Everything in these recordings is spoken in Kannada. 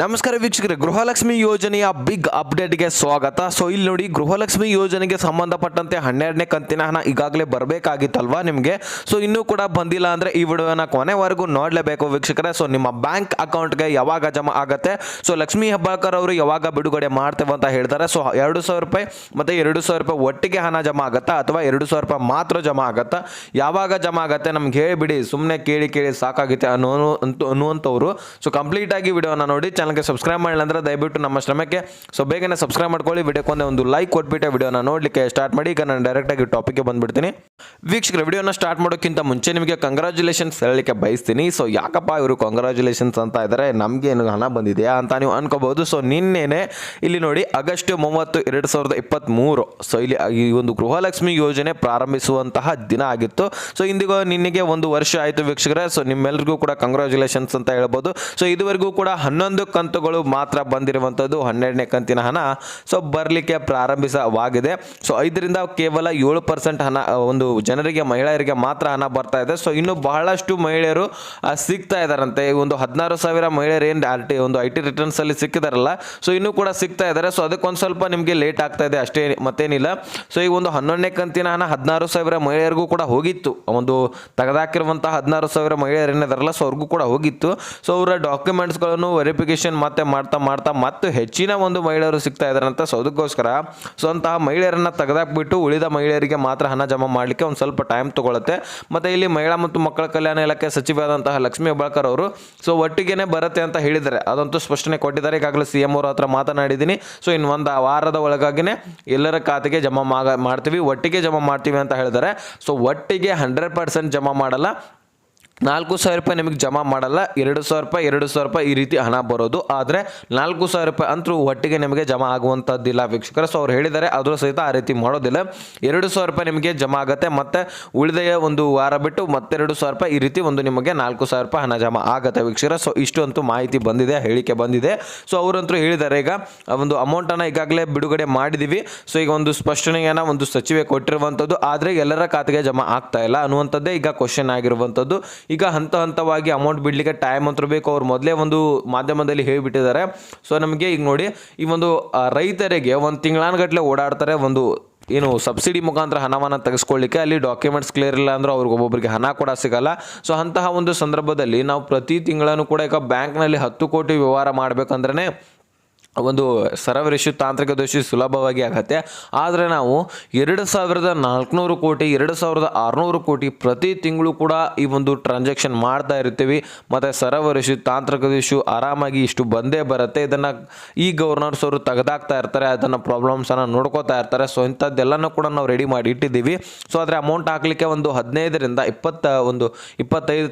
ನಮಸ್ಕಾರ ವೀಕ್ಷಕರೇ, ಗೃಹಲಕ್ಷ್ಮಿ ಯೋಜನೆಯ ಬಿಗ್ ಅಪ್ಡೇಟ್ಗೆ ಸ್ವಾಗತ. ಸೊ ಇಲ್ಲಿ ನೋಡಿ, ಗೃಹಲಕ್ಷ್ಮಿ ಯೋಜನೆಗೆ ಸಂಬಂಧಪಟ್ಟಂತೆ ಹನ್ನೆರಡನೇ ಕಂತಿನ ಹಣ ಈಗಾಗಲೇ ಬರಬೇಕಾಗಿತ್ತಲ್ವಾ ನಿಮಗೆ? ಸೊ ಇನ್ನೂ ಕೂಡ ಬಂದಿಲ್ಲ ಅಂದರೆ ಈ ವಿಡಿಯೋನ ಕೊನೆವರೆಗೂ ನೋಡಲೇಬೇಕು ವೀಕ್ಷಕರೇ. ಸೊ ನಿಮ್ಮ ಬ್ಯಾಂಕ್ ಅಕೌಂಟ್ಗೆ ಯಾವಾಗ ಜಮಾ ಆಗುತ್ತೆ? ಸೊ ಲಕ್ಷ್ಮಿ ಹೆಬ್ಬಾಳ್ಕರ್ ಅವರು ಯಾವಾಗ ಬಿಡುಗಡೆ ಮಾಡ್ತೇವೆ ಅಂತ ಹೇಳ್ತಾರೆ. ಸೊ ಎರಡು ರೂಪಾಯಿ ಮತ್ತು ಎರಡು ರೂಪಾಯಿ ಒಟ್ಟಿಗೆ ಹಣ ಜಮಾ ಆಗುತ್ತಾ? ಅಥವಾ ಎರಡು ಸಾವಿರ ರೂಪಾಯಿ ಮಾತ್ರ ಜಮಾ ಆಗುತ್ತಾ? ಯಾವಾಗ ಜಮಾ ಆಗುತ್ತೆ? ನಮ್ಗೆ ಹೇಳಿಬಿಡಿ. ಸುಮ್ಮನೆ ಕೇಳಿ ಕೇಳಿ ಸಾಕಾಗುತ್ತೆ ಅನ್ನೋ ಅನ್ನುವಂಥವ್ರು. ಸೊ ಕಂಪ್ಲೀಟಾಗಿ ವಿಡಿಯೋನ ನೋಡಿ ಚಾನಲ್ಗೆ ಸಬ್ಸ್ಕ್ರೈಬ್ ಮಾಡಿಲ್ಲ ಅಂದರೆ ದಯವಿಟ್ಟು ನಮ್ಮ ಶ್ರಮಕ್ಕೆ. ಸೊ ಬೇಗನೆ ಸಬ್ಸ್ಕ್ರೈಬ್ ಮಾಡ್ಕೊಳ್ಳಿ. ವಿಡಿಯೋಕ್ಕೆ ಒಂದೇ ಲೈಕ್ ಕೊಟ್ಬಿಟ್ಟೆ ವಿಡಿಯೋನ ನೋಡಲಿಕ್ಕೆ ಸ್ಟಾರ್ಟ್ ಮಾಡಿ. ಈಗ ನಾನು ಡೈರೆಕ್ಟಾಗಿ ಟಾಪಿಕ್ಗೆ ಬಂದುಬಿಡ್ತೀನಿ. ವೀಕ್ಷಕರ, ವಿಡಿಯೋನ ಸ್ಟಾರ್ಟ್ ಮಾಡೋಕ್ಕಿಂತ ಮುಂಚೆ ನಿಮಗೆ ಕಂಗ್ರ್ಯಾಚುಲೇಷನ್ಸ್ ಹೇಳಲಿಕ್ಕೆ ಬಯಸ್ತೀನಿ. ಸೊ ಯಾಕಪ್ಪ ಇವರು ಕಂಗ್ರ್ಯಾಚುಲೇಷನ್ಸ್ ಅಂತ ಇದ್ದಾರೆ ನಮಗೇನು ಹಣ ಬಂದಿದೆಯಾ ಅಂತ ನೀವು ಅನ್ಕೋಬಹುದು. ಸೊ ನಿನ್ನೆನೆ ಇಲ್ಲಿ ನೋಡಿ, ಆಗಸ್ಟ್ ಮೂವತ್ತು, ಎರಡು ಸಾವಿರದ ಇಪ್ಪತ್ತ್ಮೂರು ಸೊ ಇಲ್ಲಿ ಈ ಒಂದು ಗೃಹಲಕ್ಷ್ಮಿ ಯೋಜನೆ ಪ್ರಾರಂಭಿಸುವಂತಹ ದಿನ ಆಗಿತ್ತು. ಸೊ ಇಂದಿಗೂ ನಿನ್ನೆಗೆ ಒಂದು ವರ್ಷ ಆಯಿತು ವೀಕ್ಷಕರೇ. ಸೊ ನಿಮ್ಮೆಲ್ಲರಿಗೂ ಕೂಡ ಕಂಗ್ರ್ಯಾಚುಲೇಷನ್ಸ್ ಅಂತ ಹೇಳ್ಬೋದು. ಸೊ ಇದುವರೆಗೂ ಕೂಡ ಹನ್ನೊಂದು ಕಂತುಗಳು ಮಾತ್ರ ಬಂದಿರುವಂಥದ್ದು ಹನ್ನೆರಡನೇ ಕಂತಿನ ಹಣ. ಸೊ ಬರಲಿಕ್ಕೆ ಪ್ರಾರಂಭಿಸವಾಗಿದೆ. ಸೊ ಐದರಿಂದ ಕೇವಲ ಏಳು ಪರ್ಸೆಂಟ್ ಹಣ, ಒಂದು ಜನರಿಗೆ, ಮಹಿಳೆಯರಿಗೆ ಮಾತ್ರ ಹಣ ಬರ್ತಾ ಇದೆ. ಸೊ ಇನ್ನು ಬಹಳಷ್ಟು ಮಹಿಳೆಯರು ಸಿಗ್ತಾ ಇದ್ದಾರಂತೆ. ಒಂದು ಹದಿನಾರು ಸಾವಿರ ಮಹಿಳೆಯರು ಏನು ಆರ್ ಟಿ ಒಂದು ಐ ಟಿ ರಿಟರ್ನ್ಸ್ ಅಲ್ಲಿ ಸಿಕ್ಕಿದಾರಲ್ಲ. ಸೊ ಇನ್ನೂ ಕೂಡ ಸಿಗ್ತಾ ಇದ್ದಾರೆ. ಸೊ ಅದಕ್ಕೊಂದು ಸ್ವಲ್ಪ ನಿಮಗೆ ಲೇಟ್ ಆಗ್ತಾ ಇದೆ, ಅಷ್ಟೇ ಮತ್ತೇನಿಲ್ಲ. ಸೊ ಈ ಒಂದು ಹನ್ನೊಂದನೇ ಕಂತಿನ ಹಣ ಹದಿನಾರು ಸಾವಿರ ಮಹಿಳೆಯರಿಗೂ ಕೂಡ ಹೋಗಿತ್ತು. ಒಂದು ತೆಗೆದಾಕಿರುವಂತಹ ಹದಿನಾರು ಸಾವಿರ ಮಹಿಳೆಯರು ಏನಿದಾರಲ್ಲ, ಸೊ ಅವ್ರಿಗೂ ಕೂಡ ಹೋಗಿತ್ತು. ಸೊ ಅವರ ಡಾಕ್ಯುಮೆಂಟ್ಸ್ಗಳನ್ನು ವೆರಿಫಿಕೇಶನ್ ಮತ್ತೆ ಮಾಡ್ತಾ ಮಾಡ್ತಾ ಮತ್ತು ಹೆಚ್ಚಿನ ಒಂದು ಮಹಿಳೆಯರು ಸಿಗ್ತಾ ಇದ್ದಾರಂತೆ ಸೊ ಅದಕ್ಕೋಸ್ಕರ ಸೊ ಅಂತಹ ಮಹಿಳೆಯರನ್ನ ತೆಗೆದಾಕ್ಬಿಟ್ಟು ಉಳಿದ ಮಹಿಳೆಯರಿಗೆ ಮಾತ್ರ ಹಣ ಜಮಾ ಮಾಡಲಿಕ್ಕೆ ಒಂದು ಸ್ವಲ್ಪ ಟೈಮ್ ತಗೊಳ್ಳುತ್ತೆ ಮತ್ತು ಇಲ್ಲಿ ಮಹಿಳಾ ಮತ್ತು ಮಕ್ಕಳ ಕಲ್ಯಾಣ ಇಲಾಖೆ ಸಚಿವಾದಂತಹ ಲಕ್ಷ್ಮೀ ಹೆಬ್ಬಾಳ್ಕರ್ ಅವರು ಸೊ ಒಟ್ಟಿಗೆನೆ ಬರುತ್ತೆ ಅಂತ ಹೇಳಿದ್ದಾರೆ. ಅದಂತೂ ಸ್ಪಷ್ಟನೆ ಕೊಟ್ಟಿದ್ದಾರೆ. ಈಗಾಗಲೇ ಸಿ ಎಂ ಅವ್ರ ಹತ್ರ ಮಾತನಾಡಿದ್ದೀನಿ. ಸೊ ಇನ್ನು ಒಂದು ವಾರದ ಒಳಗಾಗಿನೇ ಎಲ್ಲರ ಖಾತೆಗೆ ಜಮಾ ಮಾಡ್ತೀವಿ, ಒಟ್ಟಿಗೆ ಜಮಾ ಮಾಡ್ತೀವಿ ಅಂತ ಹೇಳಿದ್ದಾರೆ. ಸೊ ಒಟ್ಟಿಗೆ ಹಂಡ್ರೆಡ್ ಪರ್ಸೆಂಟ್ ಜಮಾ ಮಾಡಲ್ಲ. ನಾಲ್ಕು ಸಾವಿರ ರೂಪಾಯಿ ನಿಮಗೆ ಜಮಾ ಮಾಡಲ್ಲ, ಎರಡು ಸಾವಿರ ರೂಪಾಯಿ, ಎರಡು ಸಾವಿರ ರೂಪಾಯಿ ಈ ರೀತಿ ಹಣ ಬರೋದು. ಆದರೆ ನಾಲ್ಕು ಸಾವಿರ ರೂಪಾಯಿ ಅಂತೂ ಒಟ್ಟಿಗೆ ನಿಮಗೆ ಜಮಾ ಆಗುವಂಥದ್ದಿಲ್ಲ ವೀಕ್ಷಕರು. ಸೊ ಅವ್ರು ಹೇಳಿದ್ದಾರೆ ಅದರ ಸಹಿತ ಆ ರೀತಿ ಮಾಡೋದಿಲ್ಲ. ಎರಡು ಸಾವಿರ ರೂಪಾಯಿ ನಿಮಗೆ ಜಮಾ ಆಗುತ್ತೆ, ಮತ್ತು ಉಳಿದೆಯ ಒಂದು ವಾರ ಬಿಟ್ಟು ಮತ್ತೆರಡು ಸಾವಿರ ರೂಪಾಯಿ ಈ ರೀತಿ ಒಂದು ನಿಮಗೆ ನಾಲ್ಕು ಸಾವಿರ ರೂಪಾಯಿ ಹಣ ಜಮಾ ಆಗುತ್ತೆ ವೀಕ್ಷಕರ. ಸೊ ಇಷ್ಟು ಅಂತೂ ಮಾಹಿತಿ ಬಂದಿದೆ, ಹೇಳಿಕೆ ಬಂದಿದೆ. ಸೊ ಅವರಂತೂ ಹೇಳಿದ್ದಾರೆ, ಈಗ ಒಂದು ಅಮೌಂಟನ್ನು ಈಗಾಗಲೇ ಬಿಡುಗಡೆ ಮಾಡಿದ್ದೀವಿ. ಸೊ ಈಗ ಒಂದು ಸ್ಪಷ್ಟನೆಯನ್ನು ಒಂದು ಸಚಿವೆ ಕೊಟ್ಟಿರುವಂಥದ್ದು. ಆದರೆ ಎಲ್ಲರ ಖಾತೆಗೆ ಜಮಾ ಆಗ್ತಾ ಇಲ್ಲ ಅನ್ನುವಂಥದ್ದೇ ಈಗ ಕ್ವಶನ್ ಆಗಿರುವಂಥದ್ದು. ಈಗ ಹಂತ ಹಂತವಾಗಿ ಅಮೌಂಟ್ ಬಿಡಲಿಕ್ಕೆ ಟೈಮ್ ಅಂತ ಬೇಕು ಅವ್ರು ಮೊದಲೇ ಒಂದು ಮಾಧ್ಯಮದಲ್ಲಿ ಹೇಳಿಬಿಟ್ಟಿದ್ದಾರೆ. ಸೊ ನಮಗೆ ಈಗ ನೋಡಿ, ಈ ಒಂದು ರೈತರಿಗೆ ಒಂದು ತಿಂಗಳಾನುಗಟ್ಟಲೆ ಓಡಾಡ್ತಾರೆ ಒಂದು, ಏನು ಸಬ್ಸಿಡಿ ಮುಖಾಂತರ ಹಣವನ್ನು ತೆಗೆಸ್ಕೊಳ್ಳಿಕ್ಕೆ. ಅಲ್ಲಿ ಡಾಕ್ಯುಮೆಂಟ್ಸ್ ಕ್ಲಿಯರ್ ಇಲ್ಲ ಅಂದ್ರೆ ಅವ್ರಿಗೆ ಒಬ್ಬೊಬ್ಬರಿಗೆ ಹಣ ಕೂಡ ಸಿಗಲ್ಲ. ಸೊ ಅಂತಹ ಒಂದು ಸಂದರ್ಭದಲ್ಲಿ ನಾವು ಪ್ರತಿ ತಿಂಗಳನ್ನು ಕೂಡ ಈಗ ಬ್ಯಾಂಕ್ನಲ್ಲಿ ಹತ್ತು ಕೋಟಿ ವ್ಯವಹಾರ ಮಾಡಬೇಕಂದ್ರೆ ಒಂದು ಸರವರಿಶು ತಾಂತ್ರಿಕ ದೋಷಿ ಸುಲಭವಾಗಿ ಆಗತ್ತೆ. ಆದರೆ ನಾವು ಎರಡು ಸಾವಿರದ ನಾಲ್ಕುನೂರು ಕೋಟಿ, ಎರಡು ಸಾವಿರದ ಆರುನೂರು ಕೋಟಿ ಪ್ರತಿ ತಿಂಗಳು ಕೂಡ ಈ ಒಂದು ಟ್ರಾನ್ಸಾಕ್ಷನ್ ಮಾಡ್ತಾ ಇರ್ತೀವಿ. ಮತ್ತು ಸರವರಿಶು ತಾಂತ್ರಿಕ ದೋಷು ಆರಾಮಾಗಿ ಇಷ್ಟು ಬಂದೇ ಬರುತ್ತೆ. ಇದನ್ನು ಈ ಗವರ್ನರ್ಸ್ ಅವರು ತೆಗೆದಾಕ್ತಾ ಇರ್ತಾರೆ. ಅದನ್ನು ಪ್ರಾಬ್ಲಮ್ಸನ್ನು ನೋಡ್ಕೋತಾ ಇರ್ತಾರೆ. ಸೊ ಇಂಥದ್ದೆಲ್ಲನೂ ಕೂಡ ನಾವು ರೆಡಿ ಮಾಡಿ ಇಟ್ಟಿದ್ದೀವಿ. ಸೊ ಆದರೆ ಅಮೌಂಟ್ ಹಾಕಲಿಕ್ಕೆ ಒಂದು ಹದಿನೈದರಿಂದ ಇಪ್ಪತ್ತ ಒಂದು ಇಪ್ಪತ್ತೈದು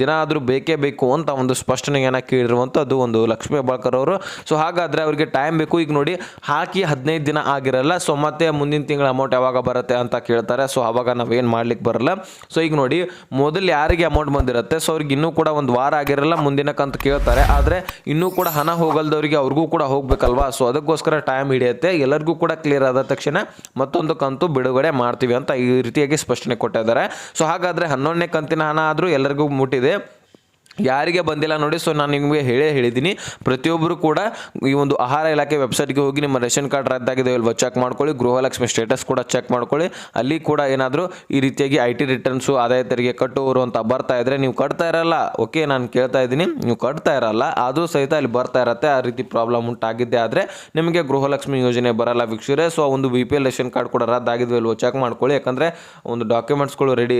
ದಿನ ಆದರೂ ಬೇಕೇ ಬೇಕು ಅಂತ ಒಂದು ಸ್ಪಷ್ಟನೆಯನ್ನು ಕೇಳಿರುವಂಥದ್ದು ಒಂದು ಲಕ್ಷ್ಮೀ ಹೆಬ್ಬಾಳ್ಕರ್ ಅವರು. ಸೊ ಹಾಗಾದರೆ ಅವರಿಗೆ ಟೈಮ್ ಬೇಕು. ಈಗ ನೋಡಿ, ಹಾಕಿ ಹದಿನೈದು ದಿನ ಆಗಿರಲ್ಲ ಸೊ ಮತ್ತೆ ಮುಂದಿನ ತಿಂಗಳ ಅಮೌಂಟ್ ಯಾವಾಗ ಬರುತ್ತೆ ಅಂತ ಕೇಳ್ತಾರೆ. ಸೊ ಅವಾಗ ನಾವೇನು ಮಾಡ್ಲಿಕ್ಕೆ ಬರಲ್ಲ. ಸೊ ಈಗ ನೋಡಿ, ಮೊದಲು ಯಾರಿಗೆ ಅಮೌಂಟ್ ಬಂದಿರುತ್ತೆ? ಸೊ ಅವ್ರಿಗೆ ಇನ್ನೂ ಕೂಡ ಒಂದು ವಾರ ಆಗಿರಲ್ಲ ಮುಂದಿನ ಕಂತು ಕೇಳ್ತಾರೆ. ಆದರೆ ಇನ್ನೂ ಕೂಡ ಹಣ ಹೋಗಲ್ದವ್ರಿಗೆ ಅವ್ರಿಗೂ ಕೂಡ ಹೋಗಬೇಕಲ್ವಾ? ಸೊ ಅದಕ್ಕೋಸ್ಕರ ಟೈಮ್ ಹಿಡಿಯುತ್ತೆ. ಎಲ್ಲರಿಗೂ ಕೂಡ ಕ್ಲಿಯರ್ ಆದ ತಕ್ಷಣ ಮತ್ತೊಂದು ಕಂತು ಬಿಡುಗಡೆ ಮಾಡ್ತೀವಿ ಅಂತ ಈ ರೀತಿಯಾಗಿ ಸ್ಪಷ್ಟನೆ ಕೊಟ್ಟಿದ್ದಾರೆ. ಸೊ ಹಾಗಾದರೆ ಹನ್ನೊಂದನೇ ಕಂತಿನ ಹಣ ಆದರೂ ಎಲ್ಲರಿಗೂ ಮುಟ್ಟಿದೆ. ಯಾರಿಗೆ ಬಂದಿಲ್ಲ ನೋಡಿ ಸೊ ನಾನು ನಿಮಗೆ ಹೇಳೇ ಹೇಳಿದ್ದೀನಿ ಪ್ರತಿಯೊಬ್ಬರು ಕೂಡ ಈ ಒಂದು ಆಹಾರ ಇಲಾಖೆ ವೆಬ್ಸೈಟ್ಗೆ ಹೋಗಿ ನಿಮ್ಮ ರೇಷನ್ ಕಾರ್ಡ್ ರದ್ದಾಗಿದೆ ಇಲ್ವಾ ಚೆಕ್ ಮಾಡ್ಕೊಳ್ಳಿ, ಗೃಹಲಕ್ಷ್ಮಿ ಸ್ಟೇಟಸ್ ಕೂಡ ಚೆಕ್ ಮಾಡ್ಕೊಳ್ಳಿ. ಅಲ್ಲಿ ಕೂಡ ಏನಾದರೂ ಈ ರೀತಿಯಾಗಿ ಐ ಟಿ ರಿಟರ್ನ್ಸು ಆದಾಯ ತೆರಿಗೆ ಕಟ್ಟುವರು ಅಂತ ಬರ್ತಾ ಇದ್ದರೆ ನೀವು ಕಟ್ತಾ ಇರಲ್ಲ. ಓಕೆ ನಾನು ಕೇಳ್ತಾ ಇದ್ದೀನಿ. ನೀವು ಕಟ್ತಾ ಇರಲ್ಲ, ಆದರೂ ಸಹಿತ ಅಲ್ಲಿ ಬರ್ತಾ ಇರತ್ತೆ. ಆ ರೀತಿ ಪ್ರಾಬ್ಲಮ್ ಉಂಟಾಗಿದ್ದೆ ಆದರೆ ನಿಮಗೆ ಗೃಹಲಕ್ಷ್ಮಿ ಯೋಜನೆ ಬರಲ್ಲ ವೀಕ್ಷರೇ. ಸೊ ಒಂದು B P L ration card ಕೂಡ ರದ್ದಾಗಿದ್ವಿ ಇಲ್ವೋ ಚೆಕ್ ಮಾಡ್ಕೊಳ್ಳಿ. ಯಾಕಂದರೆ ಒಂದು ಡಾಕ್ಯುಮೆಂಟ್ಸ್ಗಳು ರೆಡಿ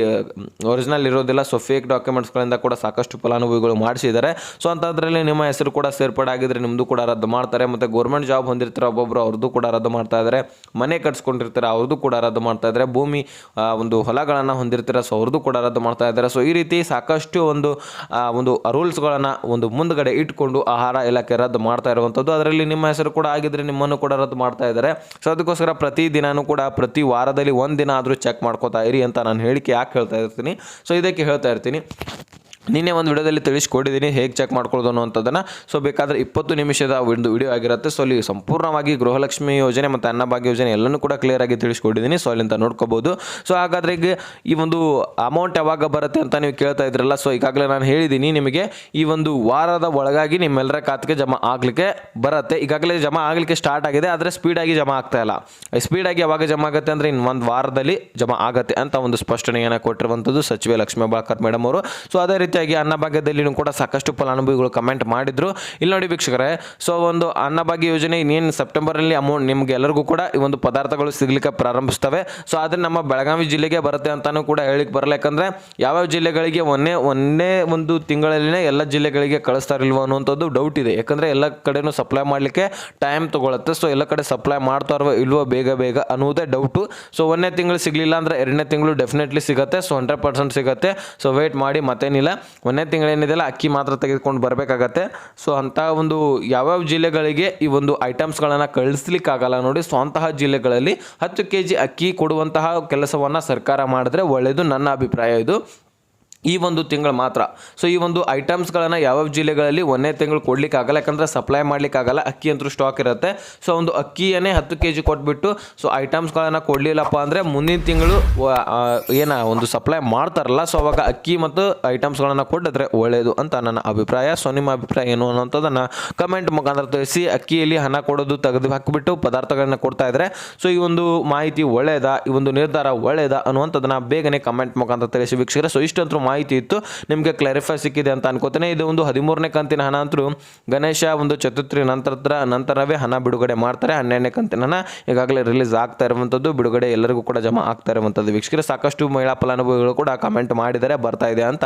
ಒರಿಜಿನಲ್ ಇರೋದಿಲ್ಲ. ಸೊ ಫೇಕ್ ಡಾಕ್ಯುಮೆಂಟ್ಸ್ಗಳಿಂದ ಕೂಡ ಸಾಕಷ್ಟು ಫಲಾನುಭವಿಗಳು ಮಾಡಿಸಿದ್ದಾರೆ. ಸೊ ಅಂಥದ್ರಲ್ಲಿ ನಿಮ್ಮ ಹೆಸರು ಕೂಡ ಸೇರ್ಪಡೆ ಆಗಿದ್ರೆ ನಿಮ್ಮದು ಕೂಡ ರದ್ದು ಮಾಡ್ತಾರೆ. ಮತ್ತು ಗೌರ್ಮೆಂಟ್ ಜಾಬ್ ಹೊಂದಿರ್ತಾರೆ ಒಬ್ಬೊಬ್ಬರು ಅವ್ರದ್ದು ಕೂಡ ರದ್ದು ಮಾಡ್ತಾ ಇದ್ದಾರೆ. ಮನೆ ಕಟ್ಸ್ಕೊಂಡಿರ್ತಾರೆ ಅವ್ರದ್ದು ಕೂಡ ರದ್ದು ಮಾಡ್ತಾ ಇದ್ದಾರೆ. ಭೂಮಿ ಒಂದು ಹೊಲಗಳನ್ನು ಹೊಂದಿರ್ತಾರೆ, ಸೊ ಅವ್ರದ್ದು ಕೂಡ ರದ್ದು ಮಾಡ್ತಾ ಇದ್ದಾರೆ. ಸೊ ಈ ರೀತಿ ಸಾಕಷ್ಟು ಒಂದು ಒಂದು ರೂಲ್ಸ್ಗಳನ್ನು ಒಂದು ಮುಂದ್ಗಡೆ ಇಟ್ಕೊಂಡು ಆಹಾರ ಇಲಾಖೆ ರದ್ದು ಮಾಡ್ತಾ ಇರುವಂಥದ್ದು. ಅದರಲ್ಲಿ ನಿಮ್ಮ ಹೆಸರು ಕೂಡ ಆಗಿದ್ರೆ ನಿಮ್ಮನ್ನು ಕೂಡ ರದ್ದು ಮಾಡ್ತಾ ಇದ್ದಾರೆ. ಸೊ ಅದಕ್ಕೋಸ್ಕರ ಪ್ರತಿ ದಿನಾನೂ ಕೂಡ ಪ್ರತಿ ವಾರದಲ್ಲಿ ಒಂದು ದಿನ ಆದರೂ ಚೆಕ್ ಮಾಡ್ಕೋತಾ ಇರಿ ಅಂತ ನಾನು ಹೇಳಿಕೆ ಯಾಕೆ ಹೇಳ್ತಾ ಇರ್ತೀನಿ. ಸೊ ಇದಕ್ಕೆ ಹೇಳ್ತಾ ಇರ್ತೀನಿ. ನಿನ್ನೆ ಒಂದು ವಿಡಿಯೋದಲ್ಲಿ ತಿಳಿಸ್ಕೊಟ್ಟಿದ್ದೀನಿ ಹೇಗೆ ಚೆಕ್ ಮಾಡ್ಕೊಳ್ಳೋದು ಅನ್ನೋಂಥದ್ದನ್ನು ಸೊ ಬೇಕಾದರೆ ಇಪ್ಪತ್ತು ನಿಮಿಷದ ಒಂದು ವಿಡಿಯೋ ಆಗಿರುತ್ತೆ. ಸೊ ಅಲ್ಲಿ ಸಂಪೂರ್ಣವಾಗಿ ಗೃಹಲಕ್ಷ್ಮಿ ಯೋಜನೆ ಮತ್ತು ಅನ್ನಭಾಗ್ಯ ಯೋಜನೆ ಎಲ್ಲನೂ ಕೂಡ ಕ್ಲಿಯರ್ ಆಗಿ ತಿಳಿಸ್ಕೊಟ್ಟಿದ್ದೀನಿ. ಸೊ ಅಲ್ಲಿಂದ ನೋಡ್ಕೋಬೋದು. ಸೊ ಹಾಗಾದ್ರೆ ಈಗ ಈ ಒಂದು ಅಮೌಂಟ್ ಯಾವಾಗ ಬರುತ್ತೆ ಅಂತ ನೀವು ಕೇಳ್ತಾ ಇದ್ರಲ್ಲ. ಸೊ ಈಗಾಗಲೇ ನಾನು ಹೇಳಿದ್ದೀನಿ ನಿಮಗೆ ಈ ಒಂದು ವಾರದ ಒಳಗಾಗಿ ನಿಮ್ಮೆಲ್ಲರ ಖಾತೆಗೆ ಜಮಾ ಆಗಲಿಕ್ಕೆ ಬರುತ್ತೆ. ಈಗಾಗಲೇ ಜಮಾ ಆಗಲಿಕ್ಕೆ ಸ್ಟಾರ್ಟ್ ಆಗಿದೆ, ಆದರೆ ಸ್ಪೀಡಾಗಿ ಜಮಾ ಆಗ್ತಾ ಇಲ್ಲ. ಸ್ಪೀಡಾಗಿ ಯಾವಾಗ ಜಮಾ ಆಗುತ್ತೆ ಅಂದರೆ ಇನ್ನು ಒಂದು ವಾರದಲ್ಲಿ ಜಮಾ ಆಗುತ್ತೆ ಅಂತ ಒಂದು ಸ್ಪಷ್ಟನೆಯನ್ನು ಕೊಟ್ಟಿರುವಂಥದ್ದು ಸಚಿವೆ ಲಕ್ಷ್ಮೀ ಬಾಳ್ಕರ್ ಮೇಡಮ್ ಅವರು. ಸೊ ಅದೇ ರೀತಿಯಾಗಿ ಅನ್ನಭಾಗ್ಯದಲ್ಲಿನೂ ಕೂಡ ಸಾಕಷ್ಟು ಫಲಾನುಭವಿಗಳು ಕಮೆಂಟ್ ಮಾಡಿದ್ರು. ಇಲ್ಲಿ ನೋಡಿ ವೀಕ್ಷಕರೇ ಸೊ ಒಂದು ಅನ್ನಭಾಗ್ಯ ಯೋಜನೆ ಇನ್ನೇನು ಸೆಪ್ಟೆಂಬರಲ್ಲಿ ಅಮೌಂಟ್ ನಿಮ್ಗೆ ಎಲ್ಲರಿಗೂ ಕೂಡ ಈ ಒಂದು ಪದಾರ್ಥಗಳು ಸಿಗಲಿಕ್ಕೆ ಪ್ರಾರಂಭಿಸ್ತವೆ ಸೊ ಆದರೆ ನಮ್ಮ ಬೆಳಗಾವಿ ಜಿಲ್ಲೆಗೆ ಬರುತ್ತೆ ಅಂತಾನೂ ಕೂಡ ಹೇಳಿಕ್ಕೆ ಬರಲ್ಲ. ಯಾಕಂದರೆ ಯಾವ್ಯಾವ ಜಿಲ್ಲೆಗಳಿಗೆ ಒಂದೇ ಒಂದೇ ಒಂದು ತಿಂಗಳಲ್ಲಿನೇ ಎಲ್ಲ ಜಿಲ್ಲೆಗಳಿಗೆ ಕಳಿಸ್ತಾರಿಲ್ವೋ ಅನ್ನುವಂಥದ್ದು ಡೌಟ್ ಇದೆ. ಯಾಕಂದರೆ ಎಲ್ಲ ಕಡೆನೂ ಸಪ್ಲೈ ಮಾಡಲಿಕ್ಕೆ ಟೈಮ್ ತೊಗೊಳುತ್ತೆ. ಸೊ ಎಲ್ಲ ಕಡೆ ಸಪ್ಲೈ ಮಾಡ್ತಾರೋ ಇಲ್ವೋ ಬೇಗ ಬೇಗ ಅನ್ನೋದೇ ಡೌಟು ಸೊ ಒಂದನೇ ತಿಂಗಳು ಸಿಗಲಿಲ್ಲ ಅಂದರೆ ಎರಡನೇ ತಿಂಗಳು ಡೆಫಿನೆಟ್ಲಿ ಸಿಗುತ್ತೆ. ಸೊ ಹಂಡ್ರೆಡ್ ಪರ್ಸೆಂಟ್ ಸಿಗುತ್ತೆ. ಸೊ ವೆಯ್ಟ್ ಮಾಡಿ ಮತ್ತೇನಿಲ್ಲ. ಒಂದನೇ ತಿಂಗಳೇನಿದೆಯಲ್ಲ, ಅಕ್ಕಿ ಮಾತ್ರ ತೆಗೆದುಕೊಂಡು ಬರಬೇಕಾಗತ್ತೆ. ಸೊ ಅಂಥ ಒಂದು ಯಾವ್ಯಾವ ಜಿಲ್ಲೆಗಳಿಗೆ ಈ ಒಂದು ಐಟಮ್ಸ್ಗಳನ್ನು ಕಳಿಸ್ಲಿಕ್ಕಾಗಲ್ಲ ನೋಡಿ. ಸೊ ಅಂತಹ ಜಿಲ್ಲೆಗಳಲ್ಲಿ ಹತ್ತು ಕೆ ಅಕ್ಕಿ ಕೊಡುವಂತಹ ಕೆಲಸವನ್ನು ಸರ್ಕಾರ ಮಾಡಿದ್ರೆ ಒಳ್ಳೆಯದು ನನ್ನ ಅಭಿಪ್ರಾಯ ಇದು. ಈ ಒಂದು ತಿಂಗಳು ಮಾತ್ರ. ಸೊ ಈ ಒಂದು ಐಟಮ್ಸ್ಗಳನ್ನು ಯಾವ್ಯಾವ ಜಿಲ್ಲೆಗಳಲ್ಲಿ ಒಂದೇ ತಿಂಗಳು ಕೊಡಲಿಕ್ಕಾಗಲ್ಲ, ಯಾಕಂದರೆ ಸಪ್ಲೈ ಮಾಡಲಿಕ್ಕಾಗಲ್ಲ, ಅಕ್ಕಿ ಅಂತೂ ಸ್ಟಾಕ್ ಇರುತ್ತೆ. ಸೊ ಒಂದು ಅಕ್ಕಿಯನ್ನೇ ಹತ್ತು ಕೆ ಜಿ ಕೊಟ್ಬಿಟ್ಟು ಸೊ ಐಟಮ್ಸ್ಗಳನ್ನು ಕೊಡಲಿಲ್ಲಪ್ಪ ಅಂದರೆ ಮುಂದಿನ ತಿಂಗಳು ಏನ ಒಂದು ಸಪ್ಲೈ ಮಾಡ್ತಾರಲ್ಲ ಸೊ ಅವಾಗ ಅಕ್ಕಿ ಮತ್ತು ಐಟಮ್ಸ್ಗಳನ್ನು ಕೊಟ್ಟಿದ್ರೆ ಒಳ್ಳೆಯದು ಅಂತ ನನ್ನ ಅಭಿಪ್ರಾಯ. ಸೊ ನಿಮ್ಮ ಅಭಿಪ್ರಾಯ ಏನು ಅನ್ನೋಂಥದ್ದನ್ನು ಕಮೆಂಟ್ ಮುಖಾಂತರ ತಿಳಿಸಿ. ಅಕ್ಕಿಯಲ್ಲಿ ಹಣ ಕೊಡೋದು ತೆಗೆದು ಹಾಕಿಬಿಟ್ಟು ಪದಾರ್ಥಗಳನ್ನ ಕೊಡ್ತಾ ಇದ್ದರೆ ಸೊ ಈ ಒಂದು ಮಾಹಿತಿ ಒಳ್ಳೆಯದ ಈ ಒಂದು ನಿರ್ಧಾರ ಒಳ್ಳೆಯದ ಅನ್ನುವಂಥದ್ದನ್ನು ಬೇಗನೆ ಕಮೆಂಟ್ ಮುಖಾಂತರ ತಿಳಿಸಿ ವೀಕ್ಷಕರೇ. ಸೊ ಇಷ್ಟಂತೂ ಮಾಹಿತಿ ಇತ್ತು. ನಿಮಗೆ ಕ್ಲಾರಿಫೈ ಸಿಕ್ಕಿದೆ ಅಂತ ಅನ್ಕೋತೇನೆ. ಇದು ಒಂದು ಹದಿಮೂರನೇ ಕಂತಿನ ಹಣ ಅಂತೂ ಗಣೇಶ ಒಂದು ಚತುರ್ಥಿ ನಂತರ ನಂತರವೇ ಹಣ ಬಿಡುಗಡೆ ಮಾಡ್ತಾರೆ. ಹನ್ನೆರಡನೇ ಕಂತಿನ ಹಣ ಈಗಾಗಲೇ ರಿಲೀಸ್ ಆಗ್ತಾ ಇರುವಂಥದ್ದು ಬಿಡುಗಡೆ ಎಲ್ಲರಿಗೂ ಕೂಡ ಜಮಾ ಆಗ್ತಾ ಇರುವಂಥದ್ದು ವೀಕ್ಷಕರು, ಸಾಕಷ್ಟು ಮಹಿಳಾ ಫಲಾನುಭವಿಗಳು ಕೂಡ ಕಮೆಂಟ್ ಮಾಡಿದ್ದಾರೆ ಬರ್ತಾ ಇದೆ ಅಂತ.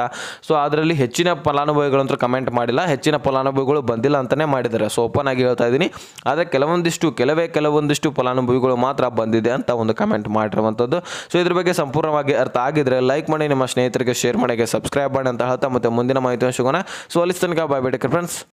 ಸೊ ಅದರಲ್ಲಿ ಹೆಚ್ಚಿನ ಫಲಾನುಭವಿಗಳು ಅಂತೂ ಕಮೆಂಟ್ ಮಾಡಿಲ್ಲ. ಹೆಚ್ಚಿನ ಫಲಾನುಭವಿಗಳು ಬಂದಿಲ್ಲ ಅಂತಲೇ ಮಾಡಿದ್ದಾರೆ. ಸೊ ಓಪನ್ ಆಗಿ ಹೇಳ್ತಾ ಇದ್ದೀನಿ. ಆದರೆ ಕೆಲವೊಂದಿಷ್ಟು, ಕೆಲವೇ ಕೆಲವೊಂದಿಷ್ಟು ಫಲಾನುಭವಿಗಳು ಮಾತ್ರ ಬಂದಿದೆ ಅಂತ ಒಂದು ಕಮೆಂಟ್ ಮಾಡಿರುವಂಥದ್ದು ಸೊ ಇದ್ರ ಬಗ್ಗೆ ಸಂಪೂರ್ಣವಾಗಿ ಅರ್ಥ ಆಗಿದ್ರೆ ಲೈಕ್ ಮಾಡಿ. ನಿಮ್ಮ ಸ್ನೇಹಿತರಿಗೆ ಶೇರ್ ಮಾಡಿ. ಸಬ್ಸ್ಕ್ರೈಬ್ ಮಾಡಿ ಅಂತ ಹೇಳ್ತಾ ಮತ್ತೆ ಮುಂದಿನ ಮಾಹಿತಿ ಸಿಗೋಣ. So bye friends